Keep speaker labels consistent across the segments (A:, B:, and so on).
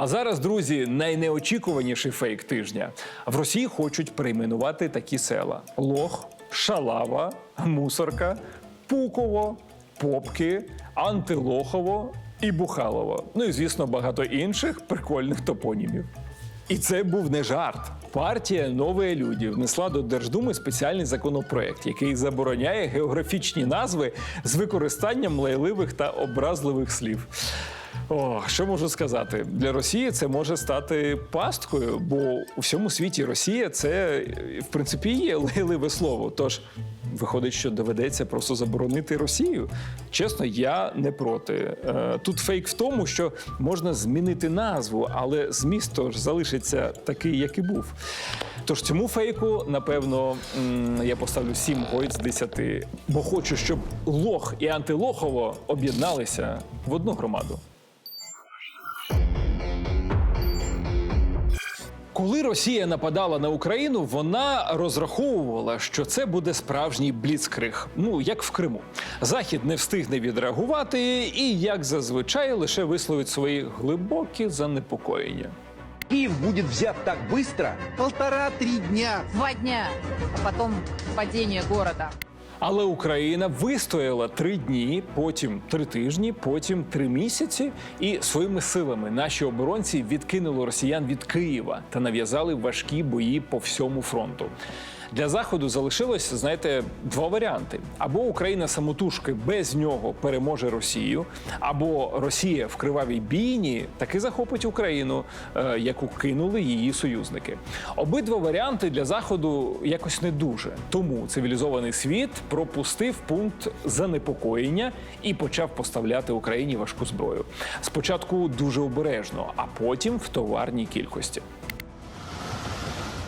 A: А зараз, друзі, найнеочікуваніший фейк тижня. В Росії хочуть перейменувати такі села: Лох, Шалава, Мусорка, Пуково, Попки, Антилохово і Бухалово. Ну і звісно, багато інших прикольних топонімів. І це був не жарт. Партія «Новые люди» внесла до Держдуми спеціальний законопроект, який забороняє географічні назви з використанням лайливих та образливих слів. О, що можу сказати? Для Росії це може стати пасткою, бо у всьому світі Росія це в принципі є лайливе слово. Тож виходить, що доведеться просто заборонити Росію. Чесно, я не проти. Е, Тут фейк в тому, що можна змінити назву, але зміст ж залишиться такий, як і був. Тож цьому фейку, напевно, я поставлю 7 гойд з 10, бо хочу, щоб лох і антилохово об'єдналися в одну громаду. Коли Росія нападала на Україну, вона розраховувала, що це буде справжній бліцкриг. Ну як в Криму. Захід не встигне відреагувати, і як зазвичай лише висловить свої глибокі занепокоєння.
B: Киев будет взят так быстро,
C: Полтора-три дня.
D: Два дня, а потом падение города.
A: Але Україна вистояла три дні, потім три тижні, потім три місяці, і своїми силами наші оборонці відкинули росіян від Києва та нав'язали важкі бої по всьому фронту. Для заходу залишилось, знаєте, два варіанти: або Україна самотужки без нього переможе Росію, або Росія в кривавій бійні таки захопить Україну, е, яку кинули її союзники. Обидва варіанти для заходу якось не дуже. Тому цивілізований світ пропустив пункт занепокоєння і почав поставляти Україні важку зброю. Спочатку дуже обережно, а потім в товарній кількості.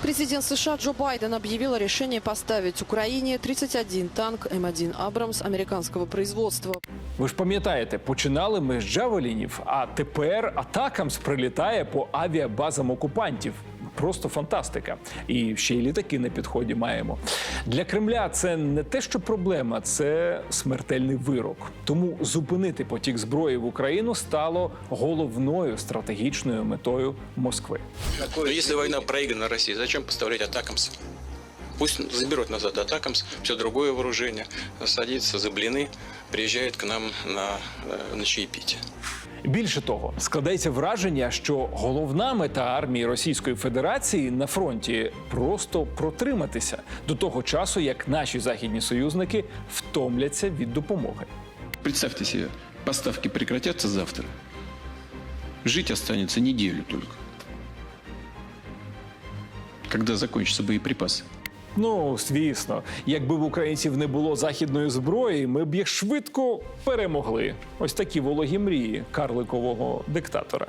E: Президент США Джо Байден объявил о решении поставить Украине 31 танк М1 «Абрамс» американского производства.
A: Ви ж пам'ятаєте, починали ми з джавелінів, а тепер атакам прилітає по авіабазам окупантів. Просто фантастика. І ще й літаки на підході маємо. Для Кремля це не те, що проблема, це смертельний вирок. Тому зупинити потік зброї в Україну стало головною стратегічною метою Москви.
F: Но если война проиграна России, зачем поставлять атакамс? Пусть заберут назад атакамс, все другое вооружение, садится за блины, приезжает к нам на, э, на чаепитие.
A: Більше того, складається враження, що головна мета армії Російської Федерації на фронті просто протриматися до того часу, як наші західні союзники втомляться від допомоги.
G: Представьте себе, поставки прекратятся завтра. Жить останется неделю только. Когда закончатся боеприпасы.
A: Ну, звісно, якби в українців не було західної зброї, ми б їх швидко перемогли. Ось такі вологі мрії карликового диктатора.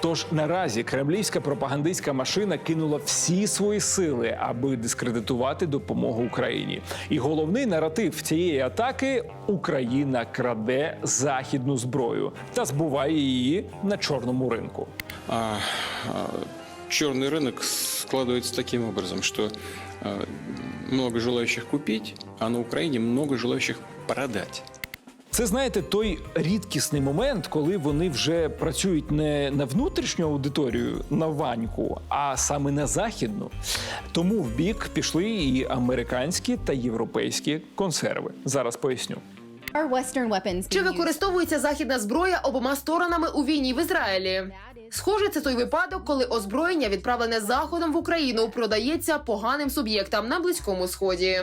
A: Тож наразі кремлівська пропагандистська машина кинула всі свої сили, аби дискредитувати допомогу Україні. І головний наратив цієї атаки Україна краде західну зброю та збуває її на чорному ринку.
F: А, а, черный рынок складывается таким образом, что э, много желающих купить, а на Украине много желающих продать.
A: Це знаєте той рідкісний момент, коли вони вже працюють не на внутрішню аудиторію на ваньку, а саме на західну. Тому в бік пішли і американські та європейські консерви. Зараз поясню.
H: Are Western weapons
I: Чи
H: being used?
I: використовується західна зброя обома сторонами у війні в Ізраїлі? Схоже, це той випадок, коли озброєння, відправлене заходом в Україну, продається поганим суб'єктам на близькому сході.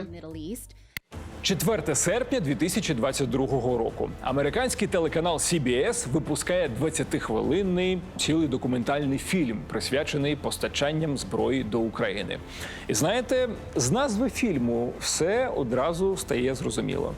H: Middle East?
A: 4 серпня 2022 року. Американський телеканал CBS випускає 20-хвилинний цілий документальний фільм, присвячений постачанням зброї до України. І знаєте, з назви фільму все одразу стає зрозуміло.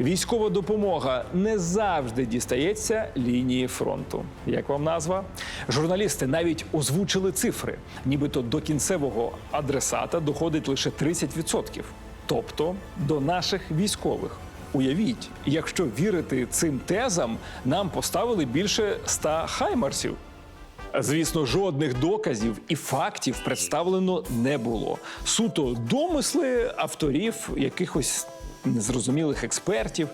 A: Військова допомога не завжди дістається лінії фронту. Як вам назва? Журналісти навіть озвучили цифри, нібито до кінцевого адресата доходить лише 30%. Тобто до наших військових. Уявіть, якщо вірити цим тезам, нам поставили більше ста хаймарсів. Звісно, жодних доказів і фактів представлено не було. Суто домисли авторів якихось незрозумілих експертів.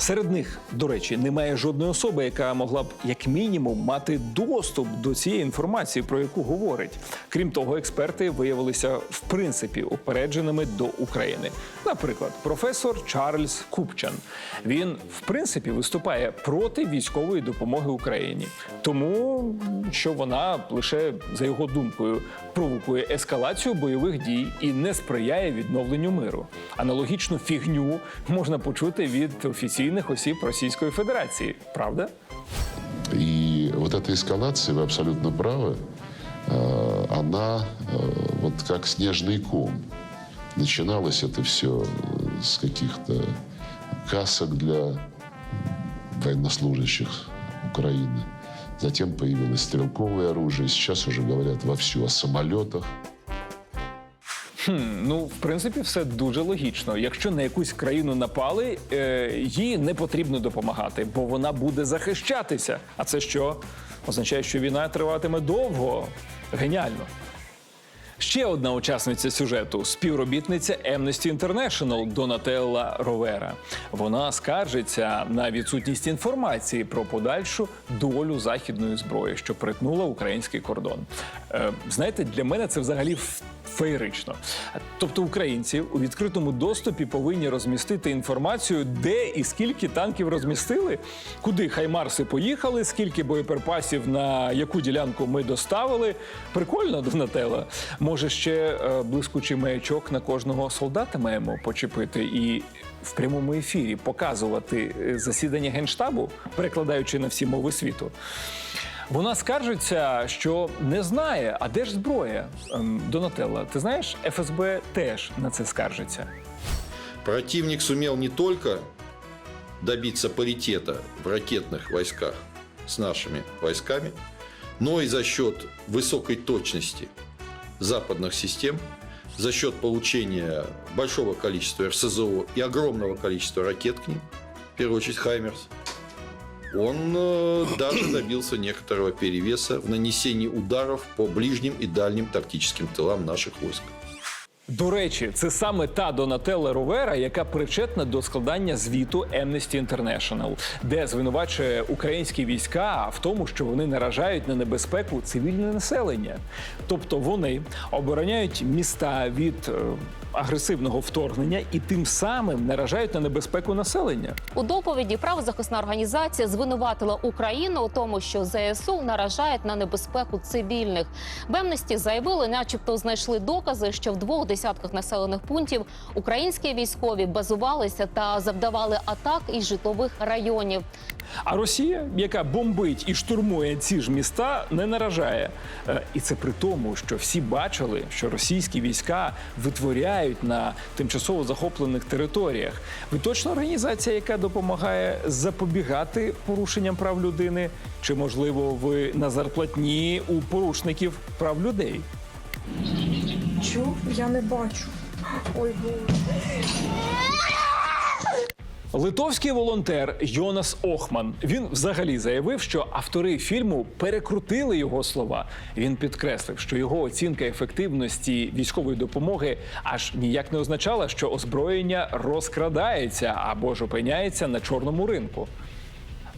A: Серед них, до речі, немає жодної особи, яка могла б як мінімум мати доступ до цієї інформації, про яку говорить. Крім того, експерти виявилися в принципі упередженими до України. Наприклад, професор Чарльз Купчан. Він в принципі виступає проти військової допомоги Україні, тому що вона лише за його думкою провокує ескалацію бойових дій і не сприяє відновленню миру. Аналогічну фігню можна почути від офіційних осіб Російської Федерації, правда?
J: И вот эта эскалация, вы абсолютно правы, э, она э, вот как снежный ком. Начиналось это все с каких-то касок для военнослужащих Украины. Затем появилось стрелковое оружие. Сейчас уже говорят вовсю о самолетах.
A: Хм, ну, в принципі, все дуже логічно. Якщо на якусь країну напали, е, їй не потрібно допомагати, бо вона буде захищатися. А це що? Означає, що війна триватиме довго. Геніально. Ще одна учасниця сюжету співробітниця Amnesty International Донателла Ровера. Вона скаржиться на відсутність інформації про подальшу долю західної зброї, що притнула український кордон. Е, знаєте, для мене це взагалі феєрично. Тобто, українці у відкритому доступі повинні розмістити інформацію, де і скільки танків розмістили, куди хаймарси поїхали, скільки боєприпасів на яку ділянку ми доставили. Прикольно, Донателла. Може, ще е, блискучий маячок на кожного солдата маємо почепити і в прямому ефірі показувати е, засідання генштабу, перекладаючи на всі мови світу. Вона скаржиться, що не знає, а де ж зброя. Донателла, ти знаєш, ФСБ теж на це скаржиться.
K: Противник сумел не только добиться паритета в ракетных войсках с нашими войсками, но и за счет высокой точности западных систем, за счет получения большого количества РСЗО и огромного количества ракет к ним, в первую очередь «Хаймерс», он э, даже добился некоторого перевеса в нанесении ударов по ближним и дальним тактическим тылам наших войск.
A: До речі, це саме та Донателла Ровера, яка причетна до складання звіту Amnesty International, де звинувачує українські війська в тому, що вони наражають на небезпеку цивільне населення. Тобто вони обороняють міста від е, агресивного вторгнення і тим самим наражають на небезпеку населення.
L: У доповіді правозахисна організація звинуватила Україну у тому, що ЗСУ наражають на небезпеку цивільних. Бемності заявили, начебто знайшли докази, що в двох десятках населених пунктів українські військові базувалися та завдавали атак із житлових районів.
A: А Росія, яка бомбить і штурмує ці ж міста, не наражає. Е, І це при тому, що всі бачили, що російські війська витворяють на тимчасово захоплених територіях. Ви точно організація, яка допомагає запобігати порушенням прав людини? Чи можливо ви на зарплатні у порушників прав людей?
M: Чу? Я не бачу. Ой, боже.
A: Литовський волонтер Йонас Охман він взагалі заявив, що автори фільму перекрутили його слова. Він підкреслив, що його оцінка ефективності військової допомоги аж ніяк не означала, що озброєння розкрадається або ж опиняється на чорному ринку.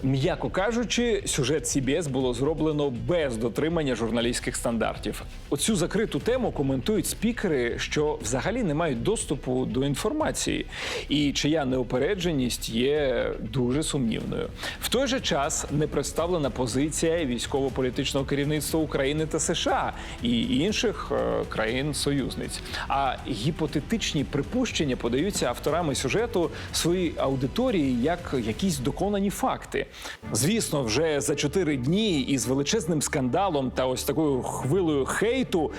A: М'яко кажучи, сюжет CBS було зроблено без дотримання журналістських стандартів. Оцю закриту тему коментують спікери, що взагалі не мають доступу до інформації, і чия неупередженість є дуже сумнівною. В той же час не представлена позиція військово-політичного керівництва України та США і інших е, країн-союзниць. А гіпотетичні припущення подаються авторами сюжету своїй аудиторії як якісь доконані факти. Звісно, вже за чотири дні із величезним скандалом та ось такою хвилею хейту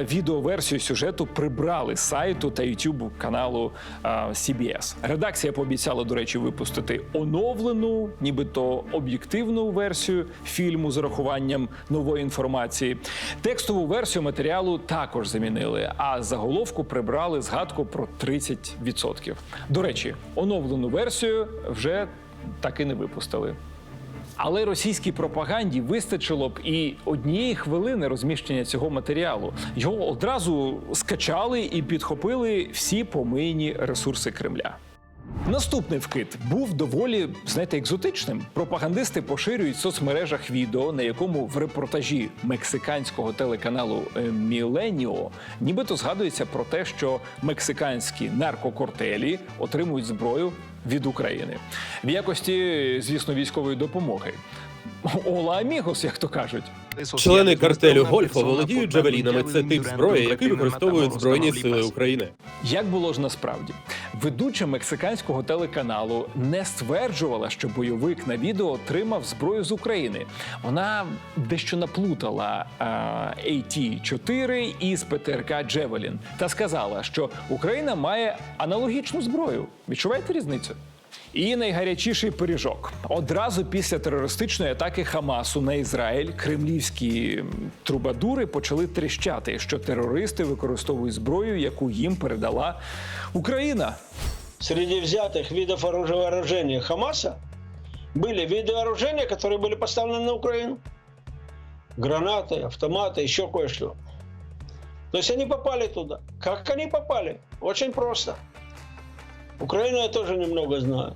A: відеоверсію сюжету прибрали з сайту та ютубу каналу а, CBS. Редакція пообіцяла, до речі, випустити оновлену, нібито об'єктивну версію фільму з урахуванням нової інформації. Текстову версію матеріалу також замінили, а заголовку прибрали згадку про 30%. До речі, оновлену версію вже так і не випустили. Але російській пропаганді вистачило б і однієї хвилини розміщення цього матеріалу. Його одразу скачали і підхопили всі помийні ресурси Кремля. Наступний вкид був доволі, знаєте, екзотичним. Пропагандисти поширюють в соцмережах відео, на якому в репортажі мексиканського телеканалу е, Міленіо нібито згадується про те, що мексиканські наркокортелі отримують зброю від України в якості, звісно, військової допомоги. Ола амігос, як то кажуть.
N: Члени картелю Гольфа володіють джавелінами. Це тип зброї, який використовують Збройні Сили України.
A: Як було ж насправді? Ведуча мексиканського телеканалу не стверджувала, що бойовик на відео отримав зброю з України. Вона дещо наплутала а, AT-4 із ПТРК Джевелін та сказала, що Україна має аналогічну зброю. Відчуваєте різницю? І найгарячіший пиріжок. Одразу після терористичної атаки Хамасу на Ізраїль кремлівські м, трубадури почали тріщати, що терористи використовують зброю, яку їм передала Україна.
O: Среди взятых видов оружия вооружения Хамаса были виды вооружения, которые были поставлены на Украину. Гранаты, автоматы, еще кое-что. То есть они попали туда. Как они попали? Очень просто. Украину я тоже немного знаю.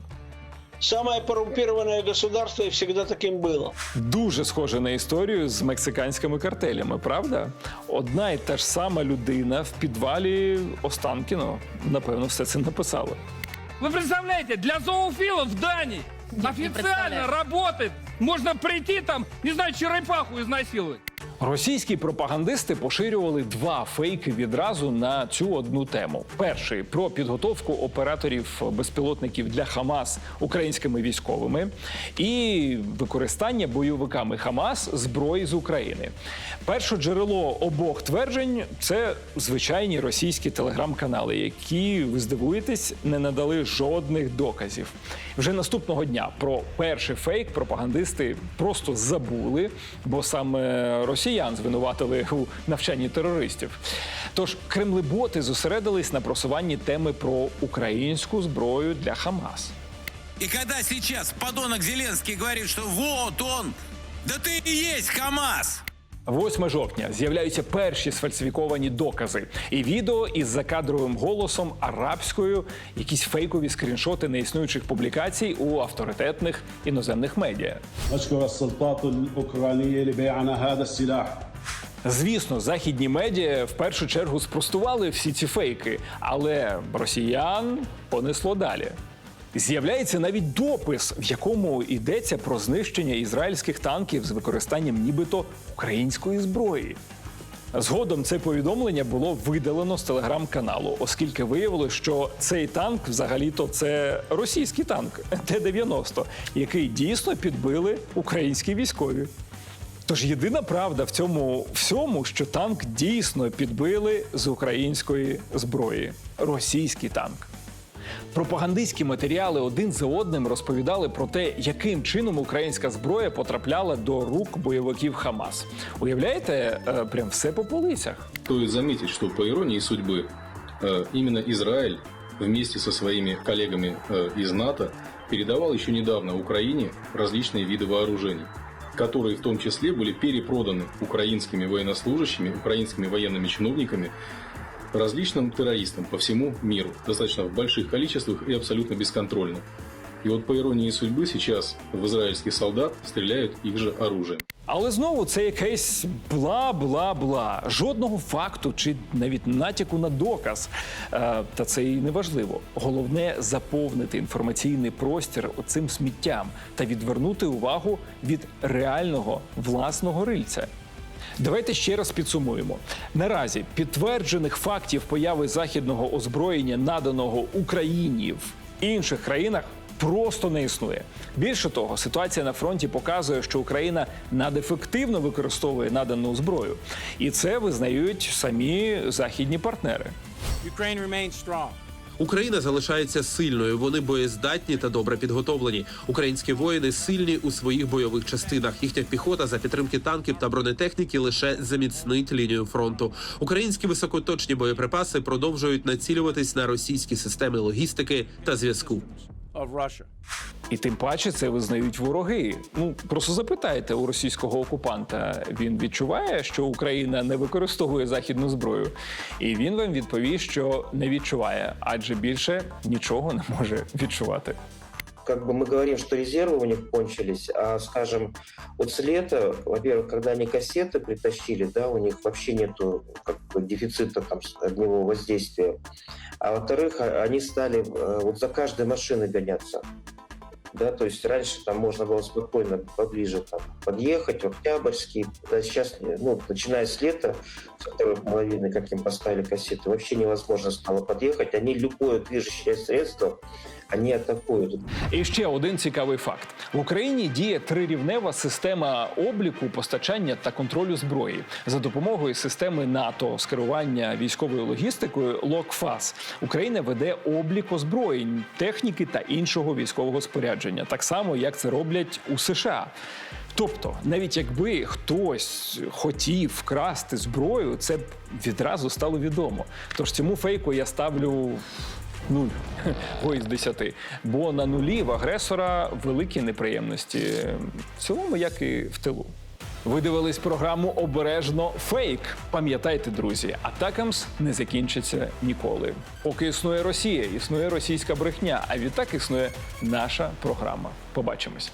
O: Самое коррумпированное государство и всегда таким было.
A: Дуже схоже на історію з мексиканськими картелями, правда? Одна і та ж сама людина в підвалі Останкіно, напевно, все це написала.
C: Вы представляете, для зоофилов в Дании
D: представляю.
C: официально работает. Можно прийти там, не знаю, черепаху изнасиловать.
A: Російські пропагандисти поширювали два фейки відразу на цю одну тему. Перший про підготовку операторів безпілотників для Хамас українськими військовими і використання бойовиками Хамас зброї з України. Перше джерело обох тверджень це звичайні російські телеграм-канали, які ви здивуєтесь, не надали жодних доказів. Вже наступного дня про перший фейк пропагандисти просто забули, бо саме росіян звинуватили у навчанні терористів. Тож кремлеботи зосередились на просуванні теми про українську зброю для Хамас.
C: И когда сейчас подонок Зеленский говорит, что вот он, да ты и есть ХАМАС.
A: 8 жовтня з'являються перші сфальсифіковані докази і відео із закадровим голосом арабською, якісь фейкові скріншоти неіснуючих публікацій у авторитетних іноземних медіа. Звісно, західні медіа в першу чергу спростували всі ці фейки, але росіян понесло далі. З'являється навіть допис, в якому йдеться про знищення ізраїльських танків з використанням нібито української зброї. Згодом це повідомлення було видалено з телеграм-каналу, оскільки виявилось, що цей танк взагалі-то це російський танк Т-90, який дійсно підбили українські військові. Тож єдина правда в цьому всьому, що танк дійсно підбили з української зброї російський танк. Пропагандистські матеріали один за одним розповідали про те, яким чином українська зброя потрапляла до рук бойовиків Хамас. Уявляєте, е, прям все по полицях.
G: Стоит заметить, что по иронии судьбы э, именно Израиль вместе со своими коллегами э, из НАТО передавал еще недавно Украине различные виды вооружений, которые в том числе были перепроданы украинскими военнослужащими, украинскими военными чиновниками различным террористам по всему миру, достаточно в больших количествах и абсолютно бесконтрольно. И вот по иронии судьбы сейчас в израильских солдат стреляют их же оружием.
A: Але знову це якесь бла-бла-бла. Жодного факту чи навіть натяку на доказ. Е, та це і не важливо. Головне заповнити інформаційний простір оцим сміттям та відвернути увагу від реального власного рильця. Давайте ще раз підсумуємо. Наразі підтверджених фактів появи західного озброєння, наданого Україні в інших країнах, просто не існує. Більше того, ситуація на фронті показує, що Україна надефективно використовує надану зброю, і це визнають самі західні партнери.
C: Ukraine remains strong.
N: Україна залишається сильною. Вони боєздатні та добре підготовлені. Українські воїни сильні у своїх бойових частинах. Їхня піхота за підтримки танків та бронетехніки лише заміцнить лінію фронту. Українські високоточні боєприпаси продовжують націлюватись на російські системи логістики та зв'язку.
C: Of Russia.
A: І тим паче це визнають вороги. Ну просто запитайте у російського окупанта. Він відчуває, що Україна не використовує західну зброю, і він вам відповість, що не відчуває, адже більше нічого не може відчувати.
P: как бы мы говорим, что резервы у них кончились, а, скажем, вот с лета, во-первых, когда они кассеты притащили, да, у них вообще нету как бы, дефицита там с- огневого воздействия. А во-вторых, а- они стали э, вот за каждой машиной гоняться. Да, то есть раньше там можно было спокойно поближе там, подъехать, в Октябрьский. Да, сейчас, ну, начиная с лета, второй половины, как им поставили кассеты, вообще невозможно стало подъехать. Они любое движущее средство, они атакуют.
A: І ще один цікавий факт: в Україні діє трирівнева система обліку, постачання та контролю зброї за допомогою системи НАТО з керування військовою логістикою ЛОКФАС. Україна веде облік озброєнь, техніки та іншого військового спорядження, так само як це роблять у США. Тобто, навіть якби хтось хотів вкрасти зброю, це б відразу стало відомо. Тож цьому фейку я ставлю Нуль. Ой, із десяти. Бо на нулі в агресора великі неприємності. В цілому, як і в тилу. Ви дивились програму Обережно фейк. Пам'ятайте, друзі, атакамс не закінчиться ніколи. Поки існує Росія, існує російська брехня, а відтак існує наша програма. Побачимось.